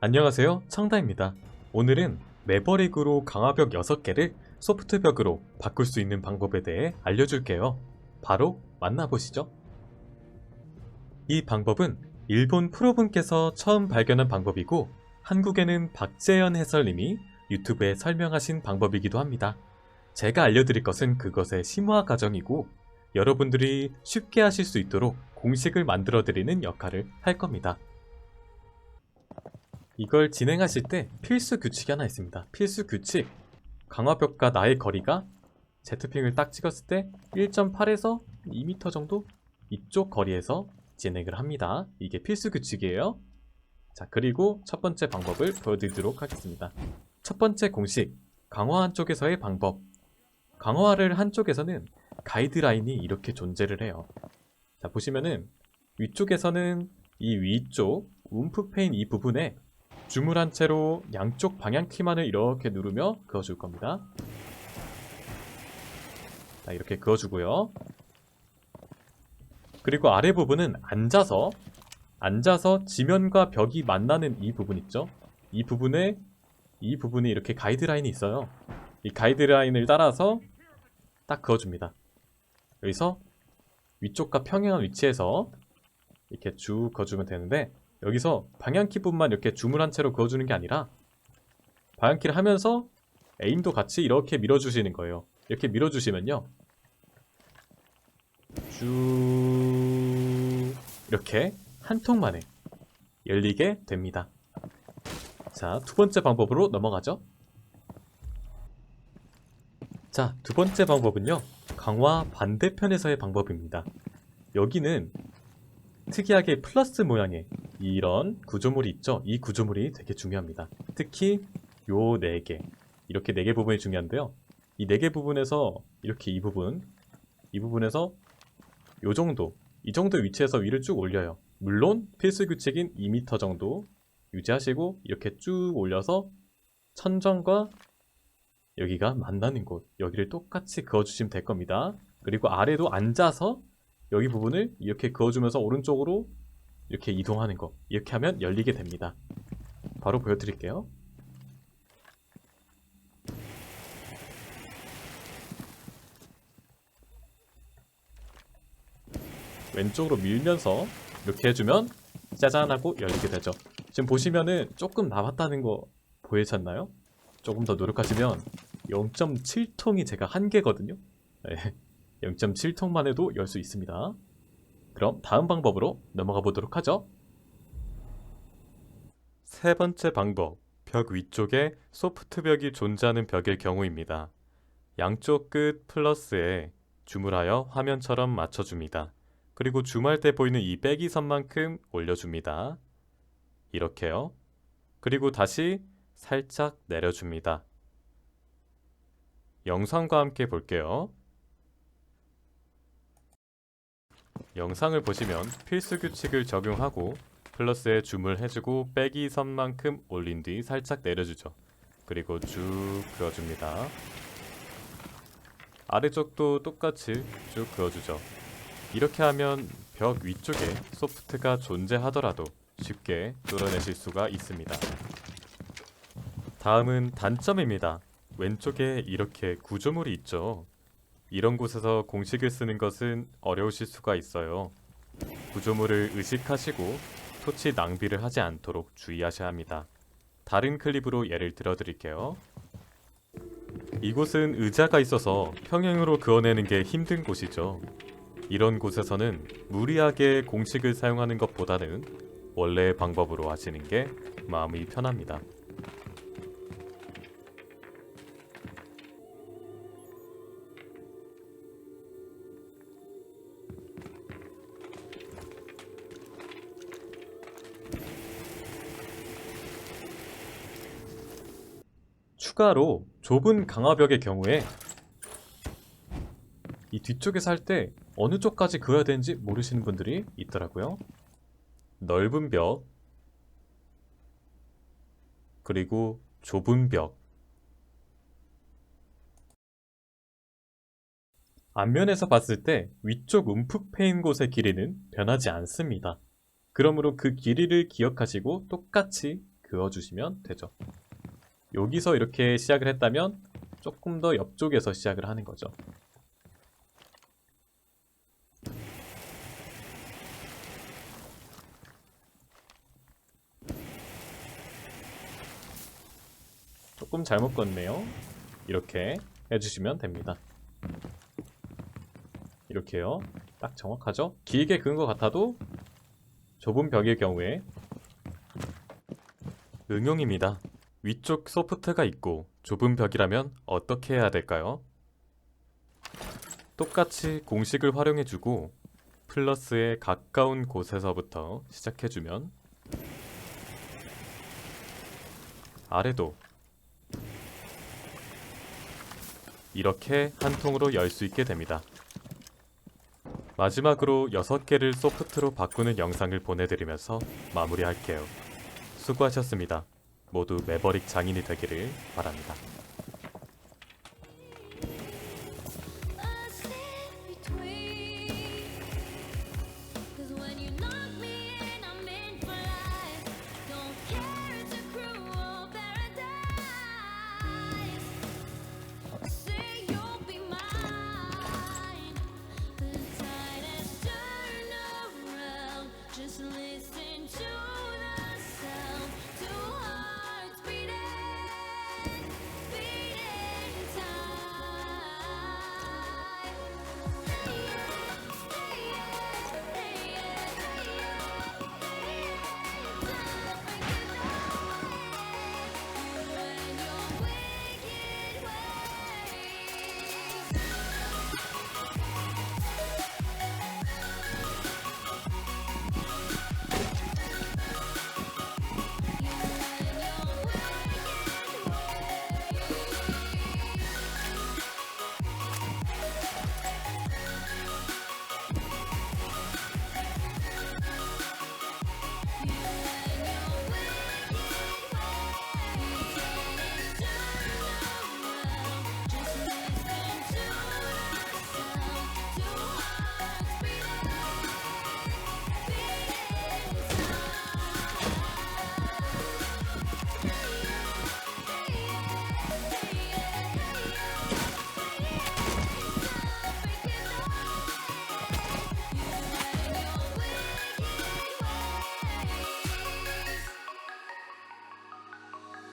안녕하세요 청다입니다. 오늘은 매버릭으로 강화벽 6개를 소프트벽으로 바꿀 수 있는 방법에 대해 알려줄게요. 바로 만나보시죠. 이 방법은 일본 프로분께서 처음 발견한 방법이고 한국에는 박재현 해설님이 유튜브에 설명하신 방법이기도 합니다. 제가 알려드릴 것은 그것의 심화 과정이고 여러분들이 쉽게 하실 수 있도록 공식을 만들어 드리는 역할을 할 겁니다 이걸 진행하실 때 필수 규칙이 하나 있습니다. 필수 규칙. 강화벽과 나의 거리가 Z핑을 딱 찍었을 때 1.8에서 2m 정도 이쪽 거리에서 진행을 합니다. 이게 필수 규칙이에요. 자, 그리고 첫 번째 방법을 보여드리도록 하겠습니다. 첫 번째 공식. 강화 한쪽에서의 방법. 강화를 한쪽에서는 가이드라인이 이렇게 존재를 해요. 자, 보시면은 위쪽에서는 이 위쪽 움프페인 이 부분에 주물한 채로 양쪽 방향 키만을 이렇게 누르며 그어줄 겁니다. 자, 이렇게 그어주고요. 그리고 아래 부분은 앉아서 앉아서 지면과 벽이 만나는 이 부분 있죠? 이 부분에 이 부분에 이렇게 가이드라인이 있어요. 이 가이드라인을 따라서 딱 그어줍니다. 여기서 위쪽과 평행한 위치에서 이렇게 쭉 그어주면 되는데 여기서 방향키뿐만 이렇게 주물한 채로 그어주는 게 아니라 방향키를 하면서 에임도 같이 이렇게 밀어주시는 거예요. 이렇게 밀어주시면요. 쭉 이렇게 한 통만에 열리게 됩니다. 자, 두 번째 방법으로 넘어가죠. 자, 두 번째 방법은요. 강화 반대편에서의 방법입니다. 여기는 특이하게 플러스 모양의 이런 구조물이 있죠. 이 구조물이 되게 중요합니다. 특히 요 4개 이렇게 4개 부분이 중요한데요. 이 4개 부분에서 이렇게 이 부분 이 부분에서 요 정도 이 정도 위치에서 위를 쭉 올려요. 물론 필수 규칙인 2m 정도 유지하시고 이렇게 쭉 올려서 천정과 여기가 만나는 곳 여기를 똑같이 그어주시면 될 겁니다. 그리고 아래도 앉아서 여기 부분을 이렇게 그어주면서 오른쪽으로 이렇게 이동하는 거 이렇게 하면 열리게 됩니다. 바로 보여드릴게요. 왼쪽으로 밀면서 이렇게 해주면 짜잔 하고 열리게 되죠. 지금 보시면은 조금 남았다는 거 보이셨나요? 조금 더 노력하시면 0.7통이 제가 한계거든요. 네. 0.7통만 해도 열 수 있습니다. 그럼 다음 방법으로 넘어가 보도록 하죠. 세 번째 방법, 벽 위쪽에 소프트 벽이 존재하는 벽일 경우입니다. 양쪽 끝 플러스에 주물하여 화면처럼 맞춰줍니다. 그리고 줌할 때 보이는 이 빼기 선만큼 올려줍니다. 이렇게요. 그리고 다시 살짝 내려줍니다. 영상과 함께 볼게요. 영상을 보시면 필수 규칙을 적용하고 플러스에 줌을 해주고 빼기 선만큼 올린 뒤 살짝 내려주죠. 그리고 쭉 그어줍니다. 아래쪽도 똑같이 쭉 그어주죠. 이렇게 하면 벽 위쪽에 소프트가 존재하더라도 쉽게 뚫어내실 수가 있습니다. 다음은 단점입니다. 왼쪽에 이렇게 구조물이 있죠. 이런 곳에서 공식을 쓰는 것은 어려우실 수가 있어요. 구조물을 의식하시고 토치 낭비를 하지 않도록 주의하셔야 합니다. 다른 클립으로 예를 들어 드릴게요. 이곳은 의자가 있어서 평행으로 그어내는 게 힘든 곳이죠. 이런 곳에서는 무리하게 공식을 사용하는 것보다는 원래의 방법으로 하시는 게 마음이 편합니다. 추가로 좁은 강화벽의 경우에 이 뒤쪽에서 할 때 어느 쪽까지 그어야 되는지 모르시는 분들이 있더라고요. 넓은 벽, 그리고 좁은 벽. 앞면에서 봤을 때 위쪽 움푹 패인 곳의 길이는 변하지 않습니다. 그러므로 그 길이를 기억하시고 똑같이 그어주시면 되죠. 여기서 이렇게 시작을 했다면 조금 더 옆쪽에서 시작을 하는 거죠. 조금 잘못 껐네요. 이렇게 해주시면 됩니다. 이렇게요. 딱 정확하죠? 길게 그은 것 같아도 좁은 벽의 경우에 응용입니다. 위쪽 소프트가 있고 좁은 벽이라면 어떻게 해야 될까요? 똑같이 공식을 활용해주고 플러스에 가까운 곳에서부터 시작해주면 아래도 이렇게 한 통으로 열 수 있게 됩니다. 마지막으로 6개를 소프트로 바꾸는 영상을 보내드리면서 마무리할게요. 수고하셨습니다. 모두 매버릭 장인이 되기를 바랍니다.